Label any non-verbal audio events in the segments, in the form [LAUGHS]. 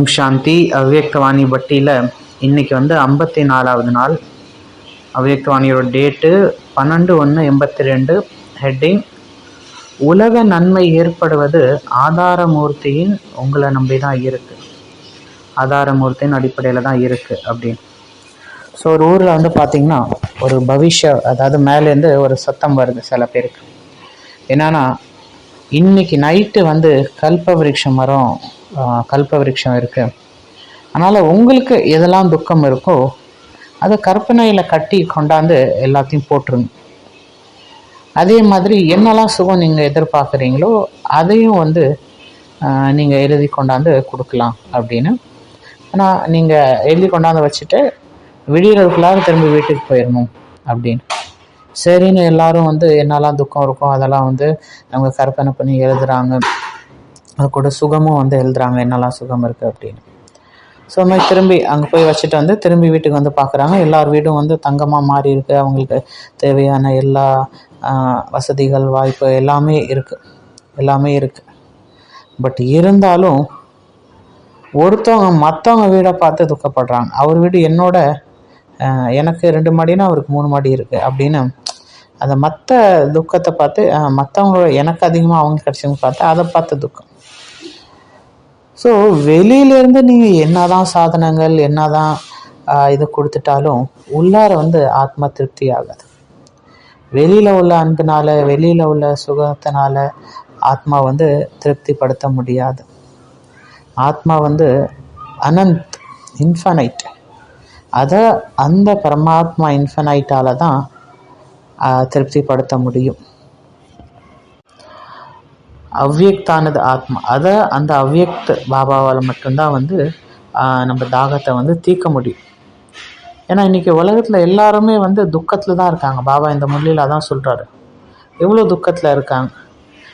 ஓம் சாந்தி. அவ்வியக்தவாணி பட்டியில் இன்றைக்கி வந்து ஐம்பத்தி நாலாவது நாள். அவ்வியக்தவாணியோட டேட்டு பன்னெண்டு ஒன்று எண்பத்தி ரெண்டு. ஹெட்டிங் உலக நன்மை ஏற்படுவது ஆதாரமூர்த்தியின் உங்களை நம்பி தான் இருக்குது ஆதாரமூர்த்தியின் அடிப்படையில் தான் இருக்குது அப்படின்னு. ஸோ ஒரு ஊரில் வந்து பார்த்திங்கன்னா ஒரு பவிஷ்ய அதாவது மேலேருந்து ஒரு சத்தம் வருது சில பேருக்கு. என்னன்னா இன்றைக்கி நைட்டு வந்து கல்ப மரம் கல்ப விருட்சம் இருக்கு. அதனால் உங்களுக்கு எதெல்லாம் துக்கம் இருக்கோ அதை கற்பனையில் கட்டி கொண்டாந்து எல்லாத்தையும் போட்டுருங்க. அதே மாதிரி என்னெல்லாம் சுகம் நீங்கள் எதிர்பார்க்குறீங்களோ அதையும் வந்து நீங்கள் எழுதி கொண்டாந்து கொடுக்கலாம் அப்படின்னு. ஆனால் நீங்கள் எழுதி கொண்டாந்து வச்சுட்டு விடியறதுக்குள்ளார திரும்பி வீட்டுக்கு போயிடணும் அப்படின்னு. சரின்னு எல்லாரும் வந்து என்னெல்லாம் துக்கம் இருக்கும் அதெல்லாம் வந்து அவங்க கற்பனை பண்ணி எழுதுறாங்க. அது கூட சுகமும் வந்து எழுதுறாங்க என்னெல்லாம் சுகம் இருக்குது அப்படின்னு. ஸோ அது மாதிரி திரும்பி அங்கே போய் வச்சுட்டு வந்து திரும்பி வீட்டுக்கு வந்து பார்க்குறாங்க எல்லார் வீடும் வந்து தங்கமாக மாறி இருக்கு. அவங்களுக்கு தேவையான எல்லா வசதிகள் வாய்ப்பு எல்லாமே இருக்குது எல்லாமே இருக்குது பட் இருந்தாலும் ஒருத்தவங்க மற்றவங்க வீடை பார்த்து துக்கப்படுறாங்க. அவர் வீடு என்னோட எனக்கு ரெண்டு மாடினா அவருக்கு மூணு மாடி இருக்குது அப்படின்னு அந்த மற்ற துக்கத்தை பார்த்து மற்றவங்களோட எனக்கு அதிகமாக அவங்க கிடச்சவங்க பார்த்து அதை பார்த்து துக்கம். ஸோ வெளியிலேருந்து நீங்கள் என்னதான் சாதனங்கள் என்னதான் இது கொடுத்துட்டாலும் உள்ளார வந்து ஆத்ம திருப்தி ஆகாது வெளியில் உள்ள அன்பினால் வெளியில் உள்ள சுகத்தினால ஆத்மா வந்து திருப்திப்படுத்த முடியாது. ஆத்மா வந்து அனந்த் இன்ஃபனைட் அதை அந்த பரமாத்மா இன்ஃபனைட்டால தான் திருப்திப்படுத்த முடியும். அவ்வியக்தானது ஆத்மா. அதை அந்த அவ்வியக்த பாபாவால் மட்டும்தான் வந்து நம்ம தாகத்தை வந்து தீர்க்க முடியும். ஏன்னா இன்றைக்கி உலகத்தில் எல்லாருமே வந்து துக்கத்தில் தான் இருக்காங்க. பாபா இந்த மொழியில் அதான் சொல்கிறாரு எவ்வளோ துக்கத்தில் இருக்காங்க?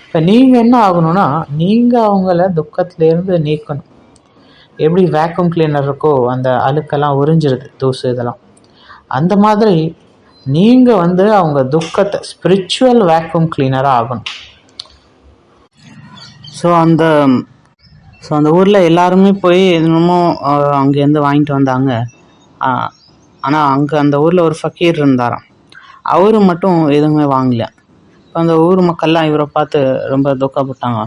இப்போ நீங்கள் என்ன ஆகணும்னா நீங்கள் அவங்கள துக்கத்திலேருந்து நீக்கணும். எப்படி வேக்யூம் கிளீனர் இருக்கோ அந்த அழுக்கெல்லாம் உறிஞ்சிருது தூசு இதெல்லாம். அந்த மாதிரி நீங்கள் வந்து அவங்க துக்கத்தை ஸ்பிரிச்சுவல் வேக்யூம் கிளீனராக ஆகணும். ஸோ அந்த ஸோ அந்த ஊரில் எல்லாருமே போய் என்னமோ அங்கேருந்து வாங்கிட்டு வந்தாங்க. ஆனால் அங்கே அந்த ஊரில் ஒரு ஃபக்கீர் இருந்தாராம். அவர் மட்டும் எதுவுமே வாங்கல. இப்போ அந்த ஊர் மக்கள்லாம் இவரை பார்த்து ரொம்ப துக்கப்பட்டாங்க.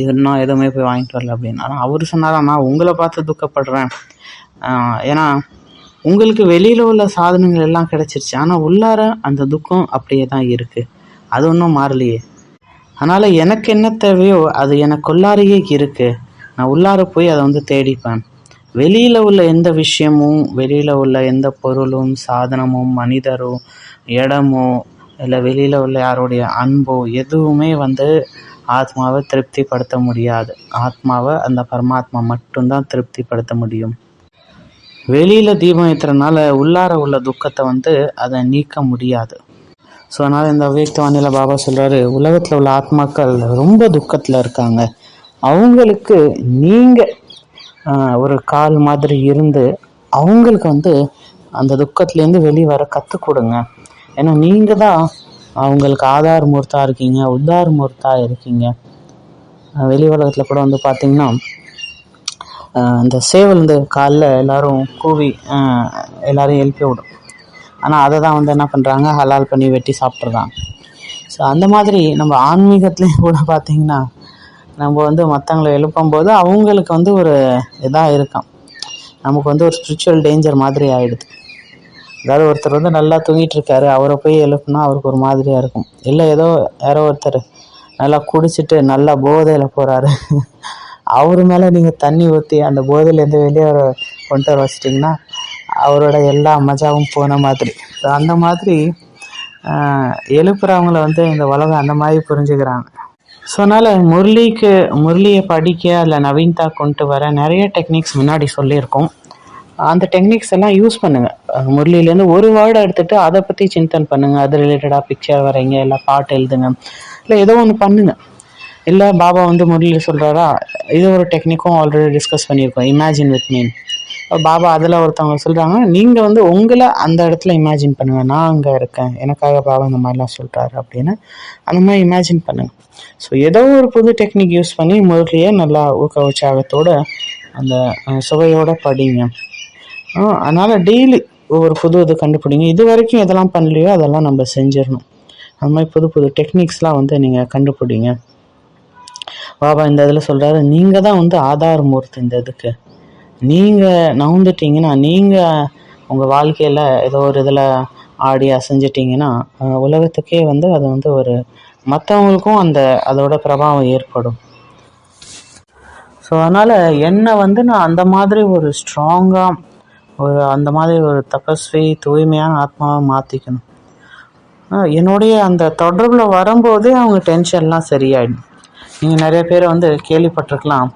இவர் இன்னும் எதுவுமே போய் வாங்கிட்டு வரல அப்படின்னு ஆனால் அவர் சொன்னாராம் நான் உங்களை பார்த்து துக்கப்படுறேன். ஏன்னா உங்களுக்கு வெளியில் உள்ள சாதனங்கள் எல்லாம் கிடச்சிருச்சு. ஆனால் உள்ளார அந்த துக்கம் அப்படியே தான் இருக்குது அது ஒன்றும் மாறலையே. அதனால் எனக்கு என்ன தேவையோ அது எனக்குள்ளாரையே இருக்குது நான் உள்ளார போய் அதை வந்து தேடிப்பேன். வெளியில் உள்ள எந்த விஷயமும் வெளியில் உள்ள எந்த பொருளும் சாதனமும் மனிதரோ இடமோ இல்லை வெளியில் உள்ள யாருடைய அன்போ எதுவுமே வந்து ஆத்மாவை திருப்திப்படுத்த முடியாது. ஆத்மாவை அந்த பரமாத்மா மட்டும்தான் திருப்திப்படுத்த முடியும். வெளியில் தீபம் ஏற்றுறதுனால உள்ளார உள்ள துக்கத்தை வந்து அதை நீக்க முடியாது. ஸோ அதனால் இந்த அவ்வியக்த பாபா சொல்கிறாரு உலகத்தில் உள்ள ஆத்மாக்கள் ரொம்ப துக்கத்தில் இருக்காங்க. அவங்களுக்கு நீங்கள் ஒரு கால் மாதிரி இருந்து அவங்களுக்கு வந்து அந்த துக்கத்துலேருந்து வெளியே வர கற்றுக் கொடுங்க. ஏன்னா நீங்கள் தான் அவங்களுக்கு ஆதார் மூர்த்தா இருக்கீங்க உத்தார் மூர்த்தா இருக்கீங்க. வெளி உலகத்தில் கூட வந்து பார்த்தீங்கன்னா அந்த இந்த சேவல் இந்த காலில் எல்லோரும் கூவி எல்லோரையும் எழுப்பி விடும். ஆனால் அதை தான் வந்து என்ன பண்ணுறாங்க ஹலால் பண்ணி வெட்டி சாப்பிட்றாங்க ஸோ அந்த மாதிரி நம்ம ஆன்மீகத்துலேயும் கூட பார்த்தீங்கன்னா நம்ம வந்து மற்றவங்களை எழுப்பும்போது அவங்களுக்கு வந்து ஒரு இதாக இருக்கும். நமக்கு வந்து ஒரு ஸ்பிரிச்சுவல் டேஞ்சர் மாதிரி ஆகிடுது அதாவது ஒருத்தர் வந்து நல்லா தூங்கிட்டு இருக்காரு அவரை போய் எழுப்புனா அவருக்கு ஒரு மாதிரியாக இருக்கும். இல்லை ஏதோ யாரோ ஒருத்தர் நல்லா குடிச்சிட்டு நல்லா போதையில் போகிறாரு [LAUGHS] அவர் மேலே நீங்கள் தண்ணி ஊற்றி அந்த போதையிலேருந்து வெளியே வர கொண்டு வர வச்சிட்டிங்கன்னா அவரோட எல்லா மஜாவும் போன மாதிரி. ஸோ அந்த மாதிரி ஆஹ், எழுப்புறவங்கள வந்து இந்த உலகம் அந்த மாதிரி புரிஞ்சுக்கிறாங்க. ஸோ அதனால் முரளிக்கு முரளியை படிக்க இல்லை நவீன்தா கொண்டு வர நிறைய டெக்னிக்ஸ் முன்னாடி சொல்லியிருக்கோம். அந்த டெக்னிக்ஸ் எல்லாம் யூஸ் பண்ணுங்கள் முரளியிலேருந்து ஒரு வேர்டு எடுத்துகிட்டு அதை பற்றி சிந்தன் பண்ணுங்கள் அது ரிலேட்டடாக பிக்சர் வரைங்க இல்லை பாட்டு எழுதுங்க இல்லை ஏதோ ஒன்று பண்ணுங்கள் இல்லை பாபா வந்து முரளி சொல்கிறாரா இது ஒரு டெக்னிக்கும் ஆல்ரெடி டிஸ்கஸ் பண்ணியிருக்கோம். இமேஜின் வித் மீன் பாபா அதில் ஒருத்தவங்க சொல்கிறாங்க நீங்கள் வந்து உங்களை அந்த இடத்துல இமேஜின் பண்ணுங்கள் நான் அங்கே இருக்கேன். எனக்காக பாபா இந்த மாதிரிலாம் சொல்கிறாரு அப்படின்னு அந்த மாதிரி இமேஜின் பண்ணுங்கள் ஸோ ஏதோ ஒரு புது டெக்னிக் யூஸ் பண்ணி முரளியை நல்லா ஊக்க உற்சாகத்தோட அந்த சுவையோடு படிங்க. அதனால் டெய்லி ஒவ்வொரு புது இது கண்டுபிடிங்க. இது வரைக்கும் எதெல்லாம் பண்ணலையோ அதெல்லாம் நம்ம செஞ்சிடணும். அந்த மாதிரி புது புது டெக்னிக்ஸ்லாம் வந்து நீங்கள் கண்டுபிடிங்க. பாபா இந்த இதில் சொல்கிறாரு நீங்கள் தான் வந்து ஆதார் மூர்த்தி இந்த இதுக்கு. நீங்கள் நவுந்துட்டீங்கன்னா நீங்கள் உங்கள் வாழ்க்கையில் ஏதோ ஒரு இதில் ஆடி அசைஞ்சிட்டிங்கன்னா உலகத்துக்கே வந்து அது வந்து ஒரு மற்றவங்களுக்கும் அந்த அதோட பிரபாவம் ஏற்படும். ஸோ அதனால் என்னை வந்து நான் அந்த மாதிரி ஒரு ஸ்ட்ராங்காக ஒரு அந்த மாதிரி ஒரு தபஸ்வி தூய்மையான ஆத்மாவை மாற்றிக்கணும் என்னுடைய அந்த தொடர்பில் வரும்போதே அவங்க டென்ஷன்லாம் சரியாயிடும். நீங்கள் நிறைய பேரை வந்து கேள்விப்பட்டிருக்கலாம்.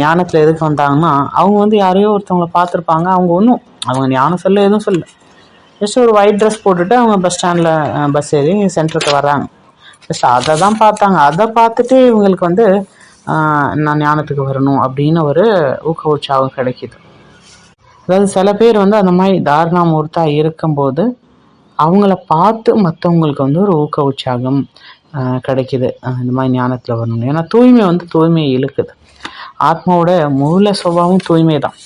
ஞானத்தில் எதுக்கு வந்தாங்கன்னா அவங்க வந்து யாரையோ ஒருத்தவங்களை பார்த்துருப்பாங்க. அவங்க ஒன்றும் அவங்க ஞானம் சொல்ல எதுவும் சொல்ல. ஜஸ்ட் ஒரு ஒயிட் ட்ரெஸ் போட்டுட்டு அவங்க பஸ் ஸ்டாண்டில் பஸ் ஏறி சென்டருக்கு வர்றாங்க. ஜஸ்ட் அதை தான் பார்த்தாங்க. அதை பார்த்துட்டு இவங்களுக்கு வந்து நான் ஞானத்துக்கு வரணும் அப்படின்னு ஒரு ஊக்க உற்சாகம் கிடைக்கிது. அதாவது சில பேர் வந்து அந்த மாதிரி தாரணாமூர்த்தாக இருக்கும்போது அவங்கள பார்த்து மற்றவங்களுக்கு வந்து ஒரு ஊக்க உற்சாகம் கிடைக்கிது. கிடைக்குது இந்த மாதிரி ஞானத்தில் வரணும் ஏன்னா தூய்மை வந்து தூய்மையை இழுக்குது. ஆத்மாவோட மூல சுபாவம் தூய்மை தான்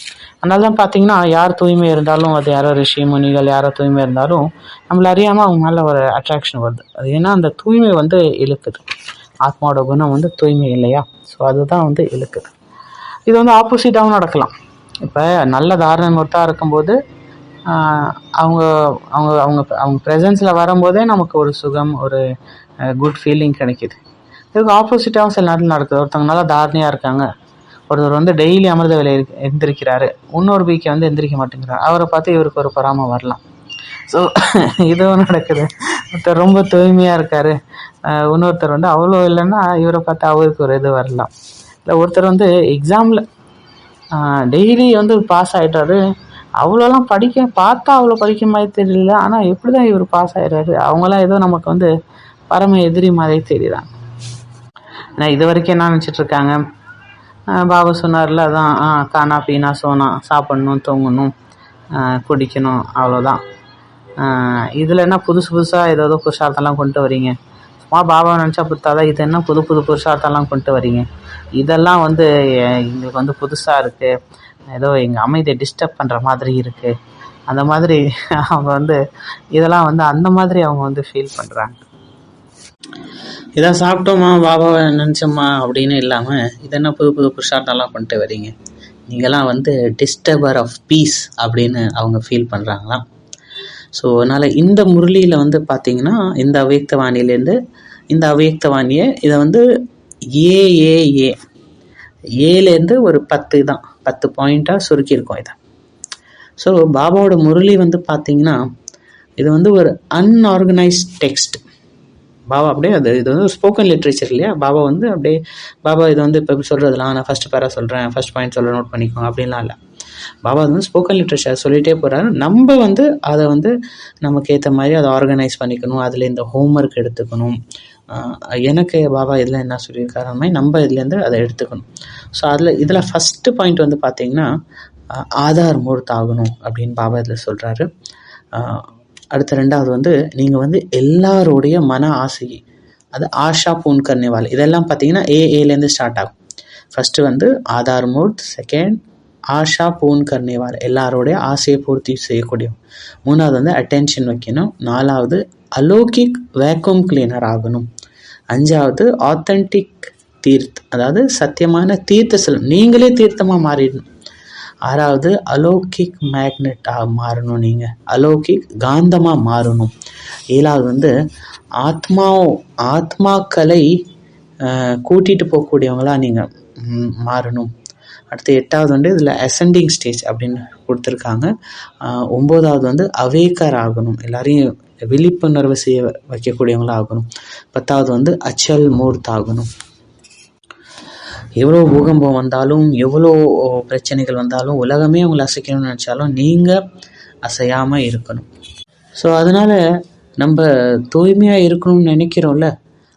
அதனால தான் பார்த்தீங்கன்னா யார் தூய்மை இருந்தாலும் அது யாரோ ரிஷி முனிகள் யாரோ தூய்மை இருந்தாலும் நம்மள அறியாமல் அவங்க மேலே ஒரு அட்ராக்ஷன் வருது. அது ஏன்னா அந்த தூய்மை வந்து இழுக்குது. ஆத்மாவோட குணம் வந்து தூய்மை இல்லையா? ஸோ அதுதான் வந்து இழுக்குது. இது வந்து ஆப்போசிட்டாகவும் நடக்கலாம். இப்போ நல்ல தாரணமூர்த்தாக இருக்கும்போது அவங்க அவங்க அவங்க அவங்க ப்ரெசன்ஸில் வரும்போதே நமக்கு ஒரு சுகம் ஒரு குட் ஃபீலிங் கிடைக்கிது. இதுக்கு ஆப்போசிட்டாகவும் சில நேரத்தில் நடக்குது. ஒருத்தவங்க நல்லா தாரணையாக இருக்காங்க. ஒருத்தர் வந்து டெய்லி அமிர்த வேலை எந்திரிக்கிறாரு. இன்னொரு பீக்கை வந்து எந்திரிக்க மாட்டேங்கிறார். அவரை பார்த்து இவருக்கு ஒரு பொறாமல் வரலாம். ஸோ [LAUGHS] இதுவும் நடக்குது. ஒருத்தர் ரொம்ப தூய்மையாக இருக்கார். இன்னொருத்தர் வந்து அவ்வளோ இல்லைன்னா இவரை பார்த்து அவருக்கு ஒரு இது வரலாம். இல்லை ஒருத்தர் வந்து எக்ஸாமில் டெய்லி வந்து பாஸ் ஆகிட்டாரு அவ்வளோலாம் படிக்க பார்த்தா அவ்வளோ படிக்க மாதிரி தெரியல. ஆனால் எப்படி தான் இவர் பாஸ் ஆகிடுறாரு அவங்களாம் ஏதோ நமக்கு வந்து பரம எதிரி மாதிரி தெரியுறாங்க நான் இது வரைக்கும் என்ன நினச்சிட்ருக்காங்க பாபா சொன்னார்ல அதான் ஆ, கானா பீனா சோனா சாப்பிட்ணும் தூங்கணும் குடிக்கணும் அவ்வளோதான் இதில் என்ன புதுசு புதுசாக ஏதோ புருஷார்த்தம்லாம் கொண்டு வரீங்க? சும்மா பாபா நினச்சா புத்தாதான் இது என்ன புது புது புருஷார்த்தம்லாம் கொண்டு வரீங்க? இதெல்லாம் வந்து எங்களுக்கு வந்து புதுசாக இருக்குது ஏதோ எங்கள் அமைதியை டிஸ்டர்ப் பண்ணுற மாதிரி இருக்குது அந்த மாதிரி அவங்க வந்து இதெல்லாம் வந்து அந்த மாதிரி அவங்க வந்து ஃபீல் பண்ணுறாங்க இதை சாப்பிட்டோமா பாபாவை நினச்சோமா அப்படின்னு இல்லாமல் இது என்ன புது புது புருஷார்த்தம்லாம் பண்ணிட்டு வரீங்க? நீங்களாம் வந்து டிஸ்டர்பர் ஆஃப் பீஸ் அப்படின்னு அவங்க ஃபீல் பண்ணுறாங்களாம் ஸோ அதனால் இந்த முரளியில் வந்து பார்த்தீங்கன்னா இந்த அவ்யக்தவாணியிலேருந்து இந்த அவ்யக்தவாணியை இதை வந்து ஏ ஏ ஏ ஏலேருந்து ஒரு பத்து தான் பத்து பாயிண்ட்டாக சுருக்கியிருக்கோம் இதை. ஸோ பாபாவோட முரளி வந்து பார்த்தீங்கன்னா இது வந்து ஒரு அன்ஆர்கனைஸ்ட் டெக்ஸ்ட் பாபா அப்படியே அது இது வந்து ஸ்போக்கன் லிட்ரேச்சர் இல்லையா? பாபா வந்து அப்படியே பாபா இது வந்து இப்போ சொல்கிறதுலாம் நான் ஃபஸ்ட் பேராக சொல்கிறேன் ஃபஸ்ட் பாயிண்ட் சொல்ல நோட் பண்ணிக்கோங்க அப்படின்லாம் இல்லை. பாபா அது வந்து ஸ்போக்கன் லிட்ரேச்சர் சொல்லிகிட்டே போகிறாரு நம்ம வந்து அதை வந்து நமக்கு ஏற்ற மாதிரி அதை ஆர்கனைஸ் பண்ணிக்கணும் அதில் இந்த ஹோம்ஒர்க் எடுத்துக்கணும். எனக்கு பாபா இதில் என்ன சொல்லியிருக்காரு அந்த மாதிரி நம்ம இதுலேருந்து அதை எடுத்துக்கணும். ஸோ அதில் இதில் ஃபஸ்ட்டு பாயிண்ட் வந்து பார்த்தீங்கன்னா ஆதார் மூர்த்தாகணும் அப்படின்னு பாபா இதில் சொல்கிறாரு அடுத்த ரெண்டாவது வந்து நீங்கள் வந்து எல்லாரோடைய மன ஆசை அது ஆஷா பூன் கர்ணிவால் இதெல்லாம் பார்த்தீங்கன்னா ஏஏலேருந்து ஸ்டார்ட் ஆகும். ஃபஸ்ட்டு வந்து ஆதார் மூர்த் செகண்ட் ஆஷா பூன் கர்னேவால் எல்லாரோடைய ஆசையை பூர்த்தி செய்யக்கூடிய மூணாவது வந்து அட்டென்ஷன் வைக்கணும். நாலாவது அலோகிக் வேக்யூம் கிளீனர் ஆகணும். அஞ்சாவது ஆத்தென்டிக் தீர்த் அதாவது சத்தியமான தீர்த்த செல்வம். நீங்களே தீர்த்தமாக மாறிடணும். ஆறாவது அலௌகிக் மேக்னெட்டாக மாறணும் நீங்கள் அலௌகிக் காந்தமாக மாறணும். ஏழாவது வந்து ஆத்மா ஆத்மாக்களை கூட்டிகிட்டு போகக்கூடியவங்களாக நீங்கள் மாறணும். அடுத்து எட்டாவது வந்து இதில் அசெண்டிங் ஸ்டேஜ் அப்படின்னு கொடுத்துருக்காங்க. ஒம்போதாவது வந்து அவேக்கர் ஆகணும். எல்லாரையும் விழிப்புணர்வு செய்ய வைக்கக்கூடியவங்களாக ஆகணும். பத்தாவது வந்து அச்சல் மூர்த் ஆகணும். எவ்வளோ பூகம்பம் வந்தாலும் எவ்வளோ பிரச்சனைகள் வந்தாலும் உலகமே உங்களை அசைக்கணும்னு நினச்சாலும் நீங்கள் அசையாமல் இருக்கணும். ஸோ அதனால் நம்ம தூய்மையாக இருக்கணும்னு நினைக்கிறோம்ல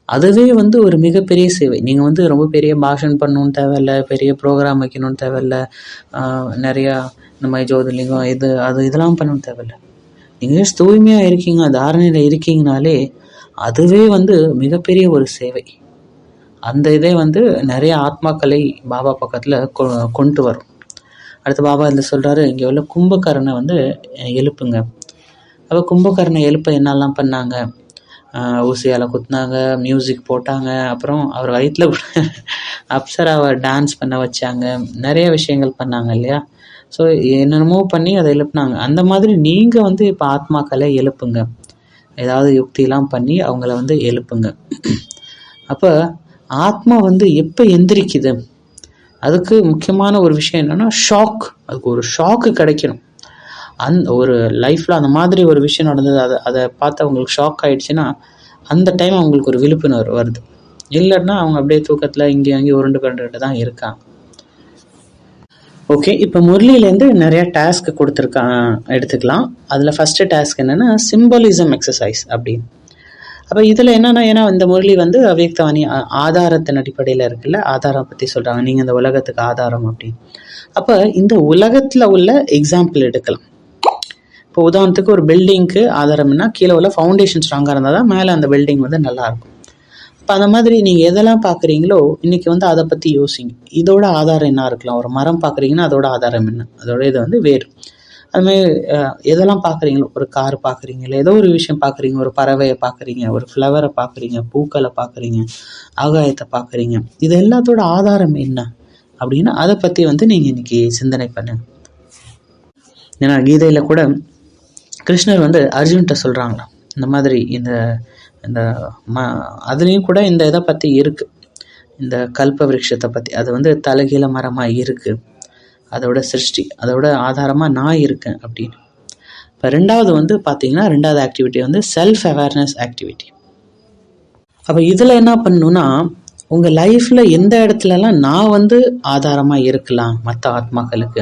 அதுவே வந்து ஒரு மிகப்பெரிய சேவை. நீங்கள் வந்து ரொம்ப பெரிய பாஷன் பண்ணணும்னு தேவையில்ல பெரிய ப்ரோக்ராம் வைக்கணும்னு தேவையில்ல நிறையா இந்த மாதிரி ஜோதிர்லிங்கம் இது அது இதெல்லாம் பண்ணணும் தேவையில்ல. நீங்கள் தூய்மையாக இருக்கீங்க தாரணையில் இருக்கீங்கனாலே அதுவே வந்து மிகப்பெரிய ஒரு சேவை. அந்த இதே வந்து நிறைய ஆத்மாக்களை பாபா பக்கத்தில் கொ கொண்டு வரும். அடுத்து பாபா இதில் சொல்கிறாரு இங்கே உள்ள கும்பகரனை வந்து எழுப்புங்க. அப்போ கும்பகரனை எழுப்ப என்னெல்லாம் பண்ணாங்க? ஊசியால் குத்துனாங்க மியூசிக் போட்டாங்க அப்புறம் அவர் வயிற்றில் கூட அப்சராவை டான்ஸ் பண்ண வச்சாங்க நிறைய விஷயங்கள் பண்ணாங்க இல்லையா? ஸோ என்னென்னமோ பண்ணி அதை எழுப்புனாங்க. அந்த மாதிரி நீங்கள் வந்து இப்போ ஆத்மாக்களை எழுப்புங்க. ஏதாவது யுக்திலாம் பண்ணி அவங்கள வந்து எழுப்புங்க. அப்போ ஆத்மா வந்து எப்போ எந்திரிக்குது? அதுக்கு முக்கியமான ஒரு விஷயம் என்னென்னா ஷாக் அதுக்கு ஒரு ஷாக்கு கிடைக்கணும். அந் ஒரு லைஃப்பில் அந்த மாதிரி ஒரு விஷயம் நடந்தது அதை அதை பார்த்து அவங்களுக்கு ஷாக் ஆகிடுச்சுன்னா அந்த டைம் அவங்களுக்கு ஒரு விழிப்புணர்வு வருது. இல்லைன்னா அவங்க அப்படியே தூக்கத்தில் இங்கே அங்கேயும் உருண்டு பரண்டுகிட்டு தான் இருக்காங்க. ஓகே இப்போ முரளியிலேருந்து நிறையா டாஸ்க் கொடுத்துருக்கான் எடுத்துக்கலாம். அதில் ஃபஸ்ட்டு டாஸ்க் என்னென்னா சிம்பலிசம் எக்ஸசைஸ் அப்படின்னு. அப்போ இதில் என்னென்னா ஏன்னா இந்த முரளி வந்து அவ்யக்தவாணி ஆதாரத்தின் அடிப்படையில் இருக்குல்ல ஆதாரம் பற்றி சொல்கிறாங்க நீங்கள் இந்த உலகத்துக்கு ஆதாரம் அப்படின்னு. அப்போ இந்த உலகத்தில் உள்ள எக்ஸாம்பிள் எடுக்கலாம். இப்போ உதாரணத்துக்கு ஒரு பில்டிங்க்கு ஆதாரம்னா கீழே உள்ள ஃபவுண்டேஷன் ஸ்ட்ராங்காக இருந்தால் தான் மேலே அந்த பில்டிங் வந்து நல்லாயிருக்கும் இப்போ அந்த மாதிரி நீங்கள் எதெல்லாம் பார்க்குறீங்களோ இன்றைக்கி வந்து அதை பற்றி யோசிங்க. இதோட ஆதாரம் என்ன இருக்கலாம்? ஒரு மரம் பார்க்குறீங்கன்னா அதோட ஆதாரம் என்ன? அதோட இது வந்து வேறு. அதுமாதிரி எதெல்லாம் பார்க்குறீங்களோ ஒரு கார் பார்க்குறீங்க இல்லை ஏதோ ஒரு விஷயம் பார்க்குறீங்க ஒரு பறவையை பார்க்குறீங்க ஒரு ஃப்ளவரை பார்க்குறீங்க பூக்களை பார்க்குறீங்க ஆகாயத்தை பார்க்குறீங்க இது எல்லாத்தோட ஆதாரம் என்ன? அப்படின்னா அதை பற்றி வந்து நீங்கள் இன்றைக்கி சிந்தனை பண்ணுங்க. ஏன்னா கீதையில் கூட கிருஷ்ணர் வந்து அர்ஜுன்கிட்ட சொல்கிறாங்களா இந்த மாதிரி இந்த இந்த ம அதுலேயும் கூட இந்த இதை பற்றி இருக்குது இந்த கல்ப விருட்சத்தை பற்றி அது வந்து தலைகீழ மரமாக இருக்குது அதோட சிருஷ்டி அதோட ஆதாரமாக நான் இருக்கேன் அப்படின்னு. இப்போ ரெண்டாவது வந்து பார்த்தீங்கன்னா ரெண்டாவது ஆக்டிவிட்டி வந்து செல்ஃப் அவேர்னஸ் ஆக்டிவிட்டி அப்போ இதில் என்ன பண்ணணுன்னா உங்கள் லைஃப்பில் எந்த இடத்துலலாம் நான் வந்து ஆதாரமாக இருக்கலாம் மற்ற ஆத்மாக்களுக்கு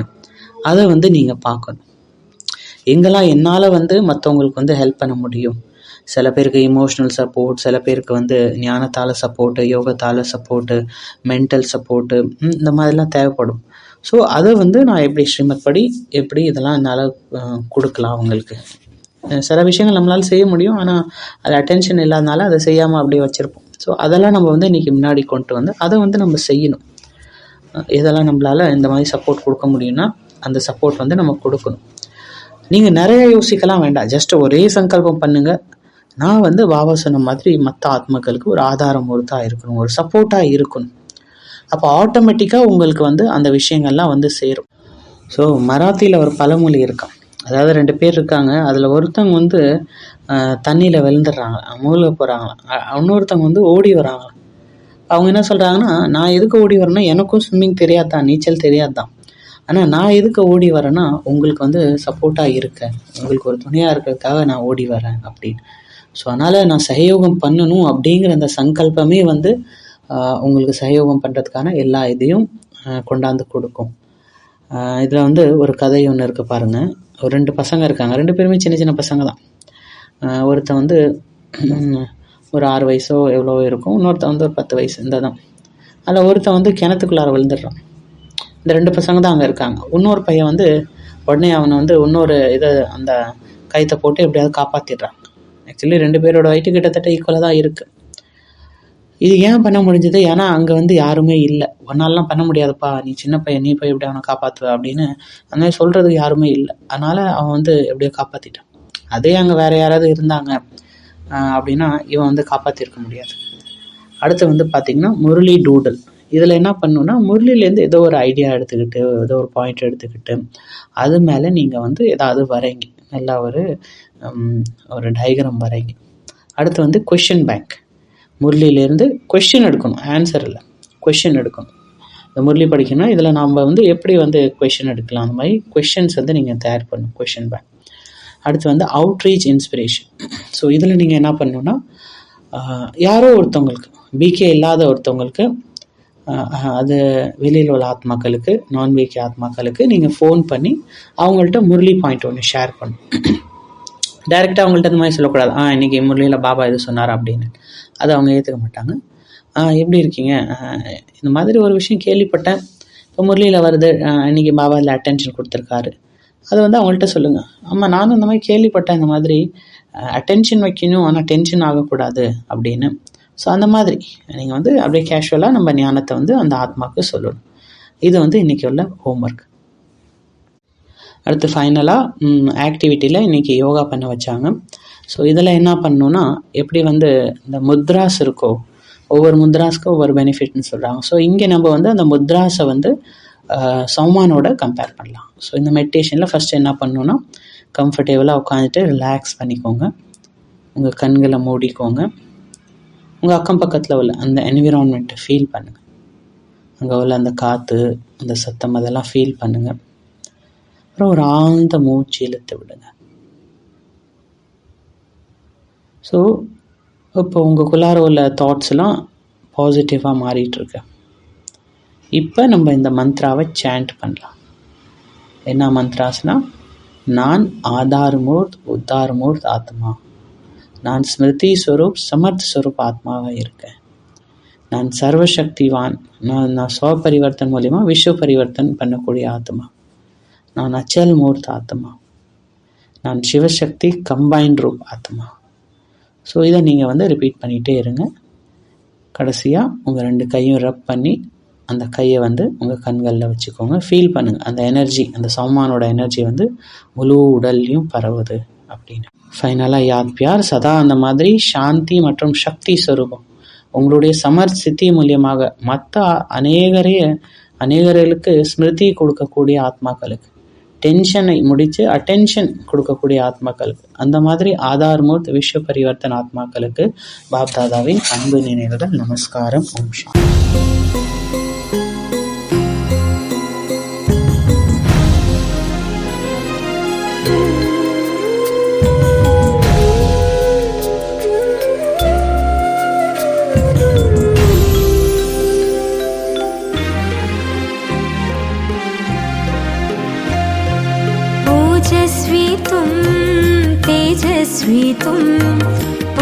அதை வந்து நீங்கள் பார்க்கணும். எங்கெல்லாம் என்னால் வந்து மற்றவங்களுக்கு வந்து ஹெல்ப் பண்ண முடியும்? சில பேருக்கு இமோஷ்னல் சப்போர்ட் சில பேருக்கு வந்து ஞானத்தால் சப்போர்ட்டு யோகத்தால் சப்போர்ட்டு மென்டல் சப்போர்ட்டு இந்த மாதிரிலாம் தேவைப்படும். ஸோ அதை வந்து நான் எப்படி ஸ்ரீமத் படி எப்படி இதெல்லாம் என்னால் கொடுக்கலாம் அவங்களுக்கு. சில விஷயங்கள் நம்மளால் செய்ய முடியும். ஆனால் அது அட்டென்ஷன் இல்லாதனால அதை செய்யாமல் அப்படியே வச்சுருப்போம். ஸோ அதெல்லாம் நம்ம வந்து இன்றைக்கி முன்னாடி கொண்டு வந்து அதை வந்து நம்ம செய்யணும். இதெல்லாம் நம்மளால் இந்த மாதிரி சப்போர்ட் கொடுக்க முடியும்னா அந்த சப்போர்ட் வந்து நம்ம கொடுக்கணும். நீங்கள் நிறைய யோசிக்கலாம் வேண்டாம். ஜஸ்ட் ஒரே சங்கல்பம் பண்ணுங்கள் நான் வந்து பாபா சொன்ன மாதிரி மற்ற ஆத்மக்களுக்கு ஒரு ஆதாரம் ஒருத்தாக இருக்கணும். ஒரு சப்போர்ட்டாக இருக்கணும். அப்போ ஆட்டோமேட்டிக்காக உங்களுக்கு வந்து அந்த விஷயங்கள்லாம் வந்து சேரும். ஸோ மராத்தியில் ஒரு பழமொழி இருக்கான் அதாவது ரெண்டு பேர் இருக்காங்க. அதில் ஒருத்தவங்க வந்து தண்ணியில் விழுந்துடுறாங்க. மூழ்க போகிறாங்களாம் இன்னொருத்தவங்க வந்து ஓடி வராங்களாம். அவங்க என்ன சொல்கிறாங்கன்னா நான் எதுக்கு ஓடி வரேன்னா எனக்கும் ஸ்விம்மிங் தெரியாதான் நீச்சல் தெரியாதான் ஆனால் நான் எதுக்கு ஓடி வரேன்னா உங்களுக்கு வந்து சப்போர்ட்டாக இருக்கேன் உங்களுக்கு ஒரு துணையாக இருக்கிறதுக்காக நான் ஓடி வரேன் அப்படின்னு. ஸோ அதனால் நான் சகயோகம் பண்ணணும் அப்படிங்கிற அந்த சங்கல்பமே வந்து உங்களுக்கு சகயோகம் பண்ணுறதுக்கான எல்லா இதையும் கொண்டாந்து கொடுக்கும். இதில் வந்து ஒரு கதை ஒன்று இருக்குது பாருங்கள் ஒரு ரெண்டு பசங்க இருக்காங்க. ரெண்டு பேருமே சின்ன சின்ன பசங்க தான். ஒருத்தன் வந்து ஒரு ஆறு வயசோ எவ்வளோ இருக்கும். இன்னொருத்தன் வந்து ஒரு பத்து வயசு இந்த தான் அதில் ஒருத்தன் வந்து கிணத்துக்குள்ளார விழுந்துடுறான். இந்த ரெண்டு பசங்க தான் அங்கே இருக்காங்க. இன்னொரு பையன் வந்து உடனே அவனை வந்து இன்னொரு இதை அந்த கைத்தை போட்டு எப்படியாவது காப்பாற்றிடுறான் ஆக்சுவலி ரெண்டு பேரோட வயிற்று கிட்டத்தட்ட ஈக்குவலாக தான் இருக்குது இது ஏன் பண்ண முடிஞ்சது? ஏன்னா அங்கே வந்து யாருமே இல்லை. ஒன்னாலலாம் பண்ண முடியாதுப்பா. நீ சின்ன பையன் நீ போய் எப்படி அவனை காப்பாற்றுவ அப்படின்னு அந்த மாதிரி சொல்கிறதுக்கு யாருமே இல்லை. அதனால் அவன் வந்து எப்படியோ காப்பாற்றிட்டான் அதே அங்கே வேறு யாராவது இருந்தாங்க அப்படின்னா இவன் வந்து காப்பாற்றிருக்க முடியாது. அடுத்து வந்து பார்த்திங்கன்னா முரளி டூடல். இதில் என்ன பண்ணுன்னா முரளிலேருந்து ஏதோ ஒரு ஐடியா எடுத்துக்கிட்டு ஏதோ ஒரு பாயிண்ட் எடுத்துக்கிட்டு அது மேலே நீங்கள் வந்து ஏதாவது வரைங்க. நல்லா ஒரு ஒரு டயக்ராம் வரைங்க. அடுத்து வந்து கொஷின் பேங்க் முரளியிலேருந்து கொஷின் எடுக்கணும் ஆன்சர் இல்லை கொஷின் எடுக்கணும். இந்த முரளி படிக்கணும்னா இதில் நாம் வந்து எப்படி வந்து கொஷின் எடுக்கலாம் அந்த மாதிரி கொஷின்ஸ் வந்து நீங்கள் தயார் பண்ணணும் கொஷின் பேங்க் அடுத்து வந்து அவுட்ரீச் இன்ஸ்பிரேஷன் ஸோ இதில் நீங்கள் என்ன பண்ணணும்னா யாரோ ஒருத்தவங்களுக்கு பிகே இல்லாத ஒருத்தவங்களுக்கு அது வெளியில் உள்ள ஆத்மாக்களுக்கு நான் பிகே ஆத்மாக்களுக்கு நீங்கள் ஃபோன் பண்ணி அவங்கள்ட்ட முரளி பாயிண்ட் ஒன்று ஷேர் பண்ணணும். டைரெக்டாக அவங்கள்ட்ட இந்த மாதிரி சொல்லக்கூடாது. ஆ இன்றைக்கி முரளியில் பாபா இது சொன்னார்? அப்படின்னு. அதை அவங்க ஏற்றுக்க மாட்டாங்க. எப்படி இருக்கீங்க? இந்த மாதிரி ஒரு விஷயம் கேள்விப்பட்டேன். இப்போ முரளியில் வருது. இன்றைக்கி இன்னைக்கு பாபா இதில் அட்டென்ஷன் கொடுத்துருக்காரு. அதை வந்து அவங்கள்ட்ட சொல்லுங்கள் ஆமாம் நானும் இந்த மாதிரி கேள்விப்பட்டேன். இந்த மாதிரி அட்டென்ஷன் வைக்கணும். ஆனால் டென்ஷன் ஆகக்கூடாது. அப்படின்னு. ஸோ அந்த மாதிரி. நீங்கள் வந்து அப்படியே கேஷுவலாக நம்ம ஞானத்தை வந்து அந்த ஆத்மாவுக்கு சொல்லணும். இது வந்து இன்றைக்கி உள்ள ஹோம்ஒர்க் அடுத்து ஃபைனலாக ஆக்டிவிட்டியில் இன்றைக்கி யோகா பண்ண வச்சாங்க. ஸோ இதில் என்ன பண்ணணும்னா எப்படி வந்து இந்த முத்ராஸ் இருக்கோ ஒவ்வொரு முத்ராஸ்க்கும் ஒவ்வொரு பெனிஃபிட்னு சொல்கிறாங்க ஸோ இங்கே நம்ம வந்து அந்த முத்ராஸை வந்து சௌமானோட கம்பேர் பண்ணலாம். ஸோ இந்த மெடிடேஷனில் ஃபஸ்ட்டு என்ன பண்ணணுன்னா கம்ஃபர்டபுளாக உட்காந்துட்டு ரிலாக்ஸ் பண்ணிக்கோங்க. உங்கள் கண்களை மூடிக்கோங்க. உங்கள் அக்கம் பக்கத்தில் உள்ள அந்த என்விரான்மெண்ட்டை ஃபீல் பண்ணுங்கள் அங்கே உள்ள அந்த காற்று அந்த சத்தம் அதெல்லாம் ஃபீல் பண்ணுங்கள் அப்புறம் ஒரு ஆழ்ந்த மூச்சு இழுத்து விடுங்க. ஸோ இப்போ உங்களுக்குள்ளார உள்ள தாட்ஸ்லாம் பாசிட்டிவாக மாறிட்டுருக்கு. இப்போ நம்ம இந்த மந்த்ராவை சேண்ட் பண்ணலாம். என்ன மந்த்ராஸ்னா நான் ஆதார் மூர்த் உத்தார் மூர்த் ஆத்மா. நான் ஸ்மிருதி ஸ்வரூப் சமர்த் ஸ்வரூப் ஆத்மாவாக இருக்கேன். நான் சர்வசக்திவான் நான் நான் ஸ்வ பரிவர்த்தன் மூலிமா விஸ்வ பரிவர்த்தன் பண்ணக்கூடிய ஆத்மா. நான் அச்சல் மூர்த் ஆத்மா. நான் சிவசக்தி கம்பைன்ட் ரூப் ஆத்மா. ஸோ இதை நீங்கள் வந்து ரிப்பீட் பண்ணிகிட்டே இருங்க. கடைசியாக உங்கள் ரெண்டு கையும் ரப் பண்ணி அந்த கையை வந்து உங்கள் கண்களில் வச்சுக்கோங்க. ஃபீல் பண்ணுங்கள் அந்த எனர்ஜி அந்த சௌமானோட எனர்ஜி வந்து முழு உடல்லையும் பரவுது அப்படின்னு. ஃபைனலாக யாத் பியார்? சதா அந்த மாதிரி சாந்தி மற்றும் சக்தி ஸ்வரூபம் உங்களுடைய சமர் சித்தி மூலியமாக மற்ற அநேகரே அநேகர்களுக்கு ஸ்மிருதி கொடுக்கக்கூடிய ஆத்மாக்களுக்கு. டென்ஷனை முடித்து அட்டென்ஷன் கொடுக்கக்கூடிய ஆத்மாக்களுக்கு. அந்த மாதிரி ஆதார்மூர்த் விஸ்வ பரிவர்த்தன் ஆத்மாக்களுக்கு பாப் தாதாவின் அன்பு நினைவுகள் நமஸ்காரம் ஓம் ओजस्वी तुम तेजस्वी तुम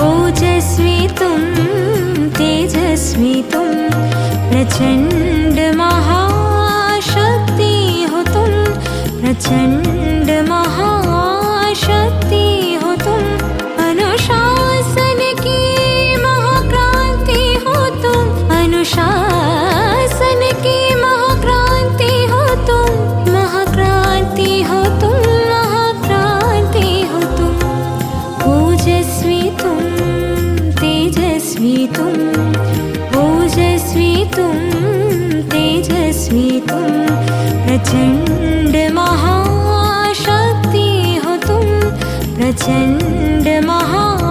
ओजस्वी तुम तेजस्वी तुम प्रचंड महाशक्ति हो तुम प्रचंड महाशक्ति हो तुम ओजस्वी तुम तेजस्वी तुम ओजस्वी तुम तेजस्वी तुम प्रचंड महाशक्ति हो तुम प्रचंड महा